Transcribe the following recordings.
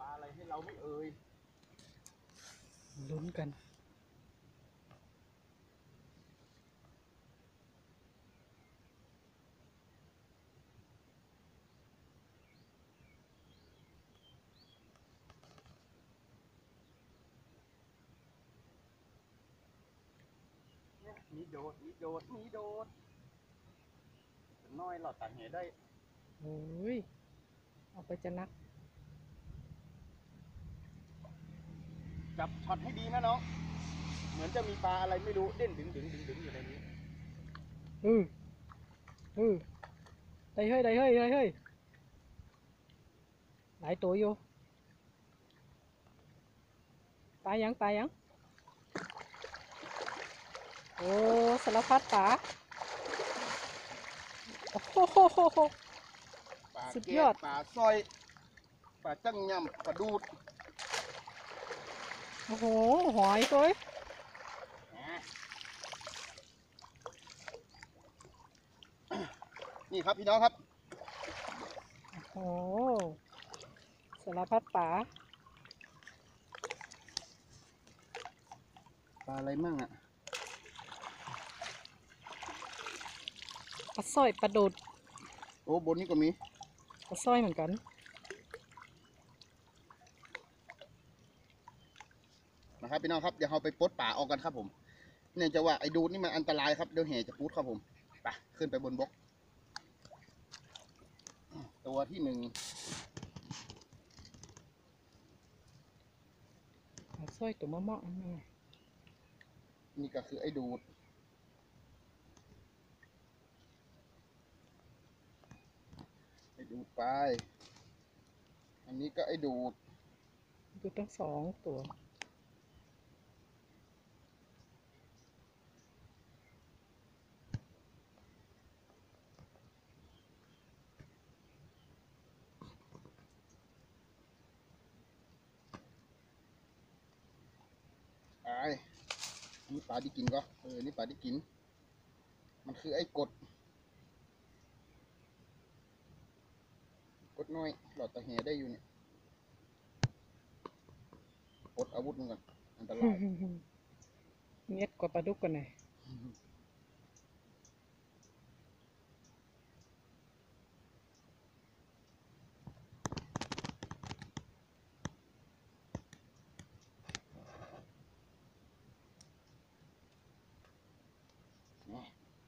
อะไรให้เราไม่เอ่ยลุ้นกัน เนี่ยมีโดดมีโดดมีโดดเป็นน้อยหลอดต่างเหตุได้ โอ้ยเอาไปจะนัก จับช็อตให้ดีนะน้อง เหมือนจะมีปลาอะไรไม่รู้เด่นดึงดึงดึงดึงอยู่ในนี้ อืออือได้เฮ้ยได้เฮ้ยได้เฮ้ยหลายตัวอยู่ตายยังตายยัง โอ้สารพัดปลาโอ้โหโหโหโหปลาสุดเกยอดปลาสร้อย ปลาจังยำปลาดูด โอ้โห หอยตัวเอ้ยนี่ครับพี่น้องครับ โอ้โหสารพัดปลาปลาอะไรมั่งอะปลาสร้อยปลาโดดโอ้บนนี้ก็มีปลาสร้อยเหมือนกัน นะครับ พี่น้องครับเดี๋ยวเราไปปลดป่าออกกันครับผมเนื่องจากว่าไอ้ดูดนี่มันอันตรายครับเดี๋ยวแห่จะพุดครับผมไปขึ้นไปบนบก ตัวที่หนึ่งปลาสร้อยตัวมะม่วงอันนั้นน่ะนี่ก็คือไอ้ดูดไอ้ดูดไป อันนี้ก็ไอ้ดูดดูตั้งสองตัว ไอ้ นี่ปลาที่กินก็เออ นี่ปลาที่กิน มันคือไอ้กด กดน้อย หลอดตะแหได้อยู่เนี่ยกดอาวุธมันก่อนอันตรายเม็ดกว่าปลาดุกกันหน่อย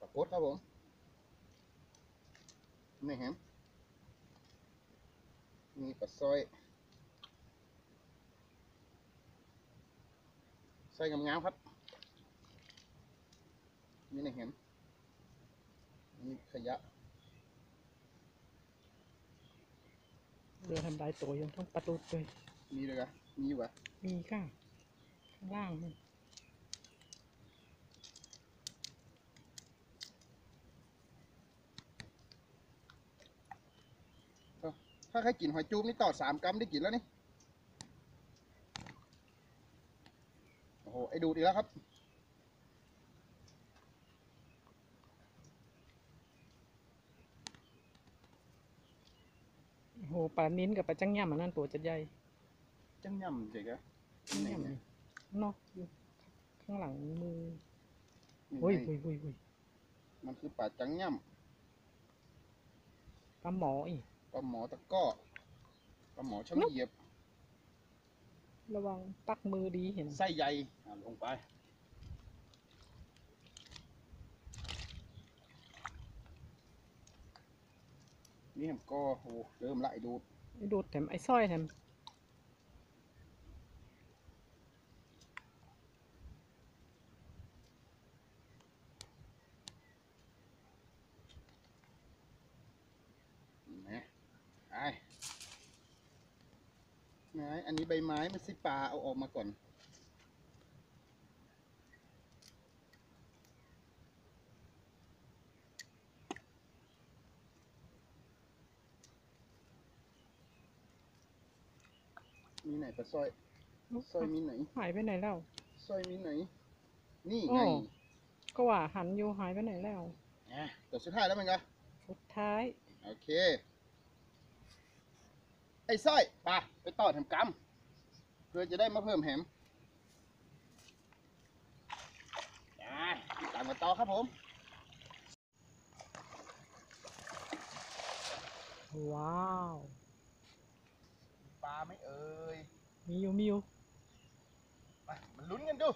ปลาก ดครับผมนี่แฮมมีปลาซอยซอยงามๆครับนี่ในแฮมนี่ขยะเรือทำลายตัวยังต้องปลาดุกเลยมีเลยกะมีอยู่กะมีค่ะข้างล่างมัน ถ้าใครกินหอยจูบนี่ต่อสามกรัมได้กินแล้วนี่ โอ้โห ไอ้ดูดอีกแล้วครับ โอ้โหปลานิ้นกับปลาจังย่ำอันนั้นตัวจะใหญ่จังยำเจ๊กะจังย่ำนี่เนาะอยู่ข้างหลังมือนี่โอ้ยไงโอ้ยโอ้ยโอ้ยมันคือปลาจังยปลาหมออีกำ ปลาหมอตะกร้อปลาหมอช่างเหยียบระวังปักมือดีเห็น ไส้ใหญ่อะลงไป นี่แหมก็โอ้โหเริ่มละไอ้ดูดไอ้ดูดแถมไอ้สร้อยแถม นะไอ้ไม้อันนี้ ใบไม้มันสิปลาเอาออกมาก่อน มีไหนปลาสร้อยสร้อยมีไหนหายไปไหนแล้วสร้อยมีไหน นี่อ๋ไงอก็ว่าหันอยู่หายไปไหนแล้วอะตัวสุดท้ายแล้วมันก็สุดท้าย โอเค ไอ้สร้อยไปไปต่อทำกรรมเพื่อจะได้มาเพิ่มแหมอ่าตามมาต่อครับผม ว้าว ปลาไหม่เอ่ยมีอยู่มีอยู่ไปมันลุ้นกันดู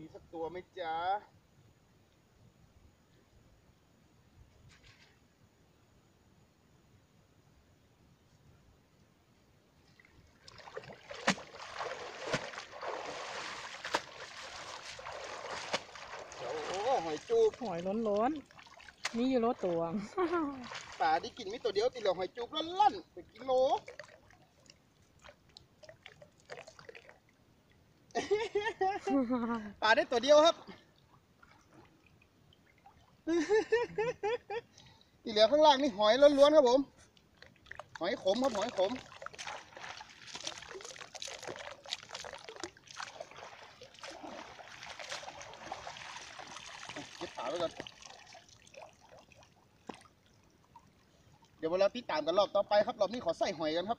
มีสักตัวไหมจ๊ะโอ้โหหอยจูบหอยล้นล้นๆมีอยู่รถตวง ป่าที่กินมีตัวเดียวติเหลือหอยจูบลั่นๆเป็นกิโล ป่าได้ตัวเดียวครับ ที่เหลือข้างล่างนี่หอยล้วนๆครับผม หอยขมครับหอยขมเก็บขาไว้ก่อนเดี๋ยวเวลาติดตามกันรอบต่อไปครับรอบนี้ขอใส่หอยกันครับ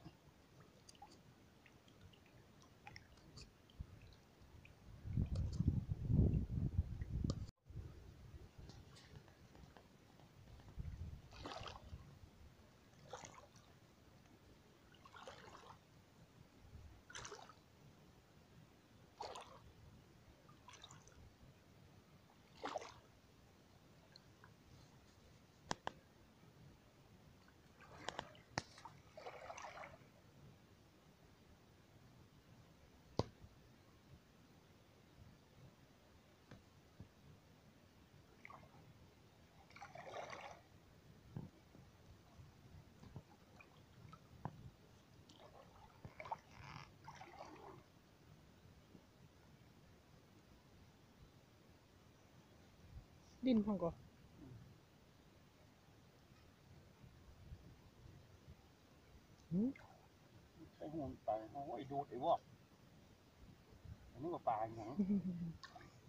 ดิ้นพังก่อนหืมใช้ห่วงปลาโอ้ยดูดไอ้วอกอันนี้ว่าปลาอย่าง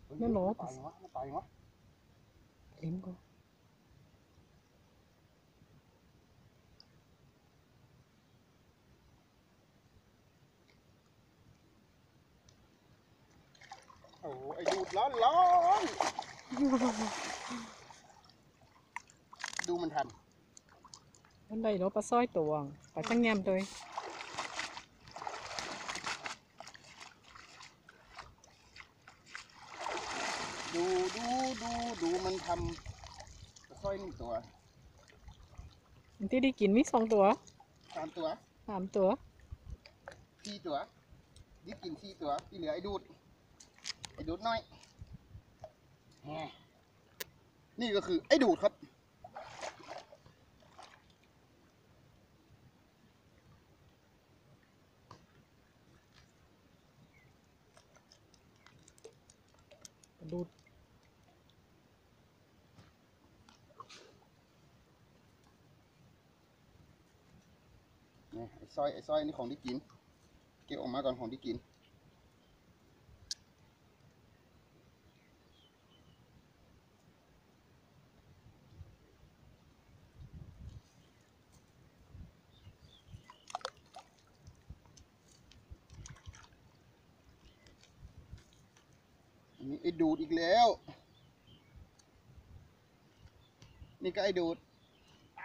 เฮ้ยนั่นเหรอปลาอย่างวะปลาอย่างวะเล็มก่อนโอ้โหไอ้ดูดร้อนร้อน ดูมันทมันได้รถปลาสร้อยตวงปลาจังแงมตัวำดูดูดูดูมันทำค่อยหนึ่งตัวอันที่ได้กินมีสองตัวสามตัวสามตัวสี่ตัวนี่กินสี่ตัวที่เหลือไอ้ดูดไอ้ดูดน้อยแหม นี่ก็คือไอ้ดูดครับ ดูดนี่ไอ้ซอยไอ้ซอยนี่ของที่กิน เก็บออกมาก่อนของที่กิน ดูดอีกแล้ว นี่ก็ไอ้ดูดไอ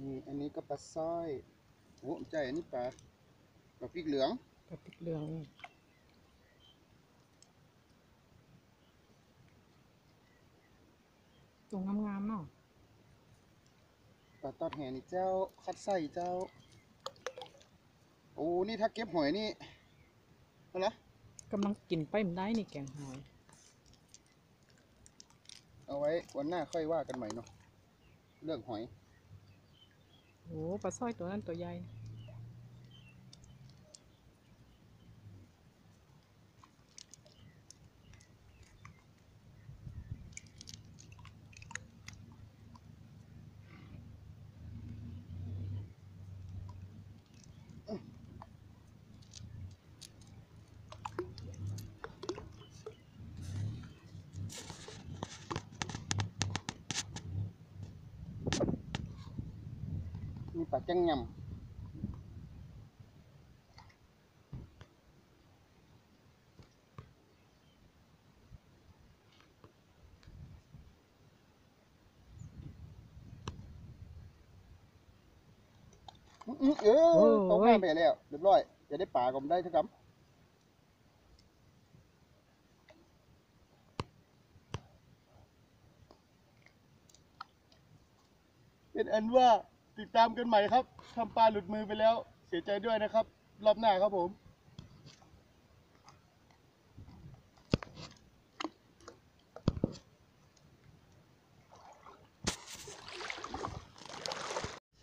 นี่อันนี้ก็ปลาสร้อยโอ้ใจอันนี้ปลากับพริกเหลือง กับพริกเหลืองตรงงามๆเนาะปลาตอดแห่นี่เจ้า คัดไส้เจ้า โอ้ นี่ถ้าเก็บหอยนี่เอาละกำลังกินไปมันได้นี่แกงหอย เอาไว้วันหน้าค่อยว่ากันใหม่เนาะ เรื่องหอย โอ้ ปลาสร้อยตัวนั้นตัวใหญ่ มีปลาจังยำอื้ออื้อเออตกน้ำไปแล้วเรียบร้อยจะได้ป่าก็ไม่ได้ทุกคำเป็นอันว่า ติดตามกันใหม่ครับทำปลาหลุดมือไปแล้ว เสียใจด้วยนะครับ รอบหน้าครับผม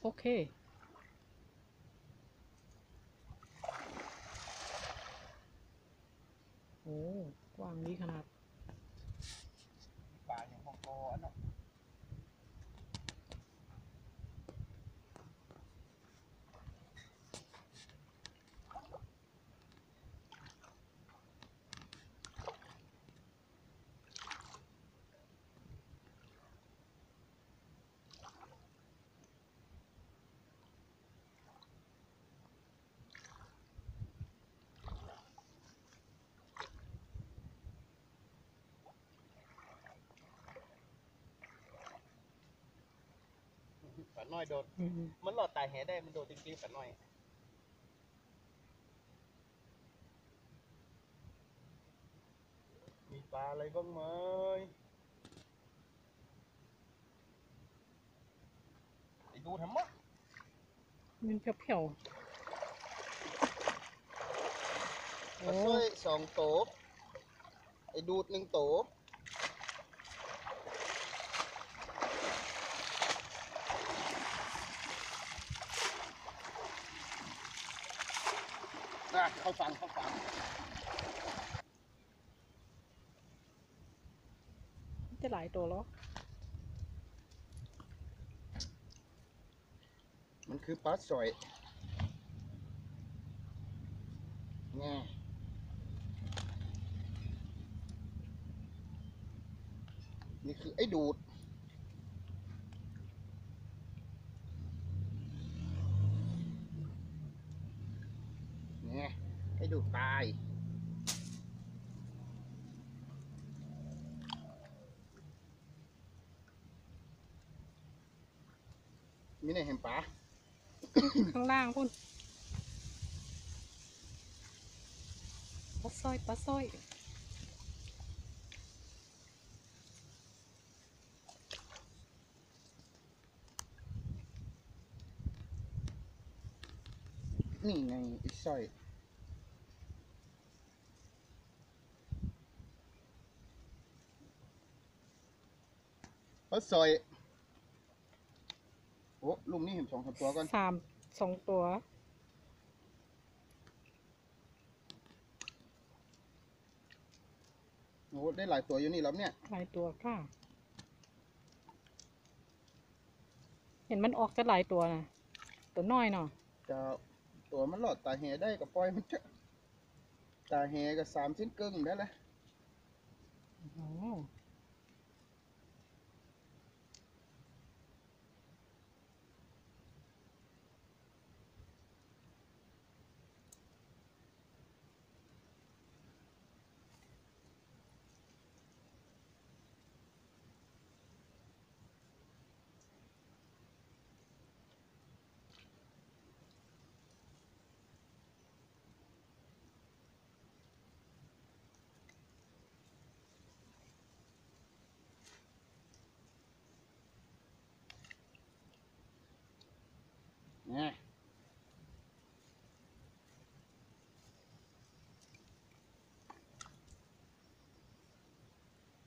โอเค โอ้กว้างดีขนาด ป่าอย่างของกอนเนาะ ฝาน้อยโดดอืมมันหลอดตายแหได้มันโดดจริงๆฝาน้อย มีปลาอะไรบ้างไหมไอ้ดูทำไมมันเพียวๆปลาสร้อยสองโตบไอ้ดูดหนึ่งโตบ เข้าฟังเข้าฟังจะหลายตัวแล้วมันคือปลาสอยแง่นี่คือไอ้ดูด ไงไอ้ดูดตาย มีไหนเห็นปลาข้างล่างพุ่นปลาสร้อยปลาสร้อยนี่ไงไอ้สร้อยปลาสอยโอ้ลุมนี่เห็นสองสามตัวก่อนสามสองตัว โอ้ได้หลายตัวอยู่นี่แล้วเนี่ย หลายตัวค่ะ เห็นมันออกจะหลายตัวนะตัวน้อยเนาะจะตัวมันหลอดตาแหได้กับปล่อยมันจะตาแหกับสามชิ้นกึ่งได้เลยโอ้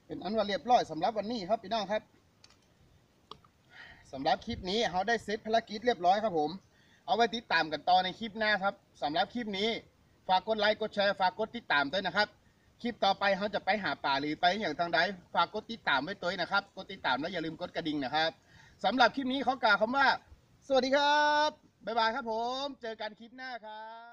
เป็นอันว่าเรียบร้อยสำหรับวันนี้ครับพี่น้องครับสำหรับคลิปนี้เขาได้เซตภารกิจเรียบร้อยครับผม เอาไว้ติดตามกันต่อในคลิปหน้าครับสำหรับคลิปนี้ฝากกดไลค์กดแชร์ฝากกดติดตามด้วยนะครับ คลิปต่อไปเขาจะไปหาป่าหรือไปอย่างทางใดฝากกดติดตามไว้ตัวนะครับกดติดตามแล้วอย่าลืมกดกระดิ่งนะครับสำหรับคลิปนี้เขากล่าวคำว่า สวัสดีครับบ๊ายบายครับผม เจอกันคลิปหน้าครับ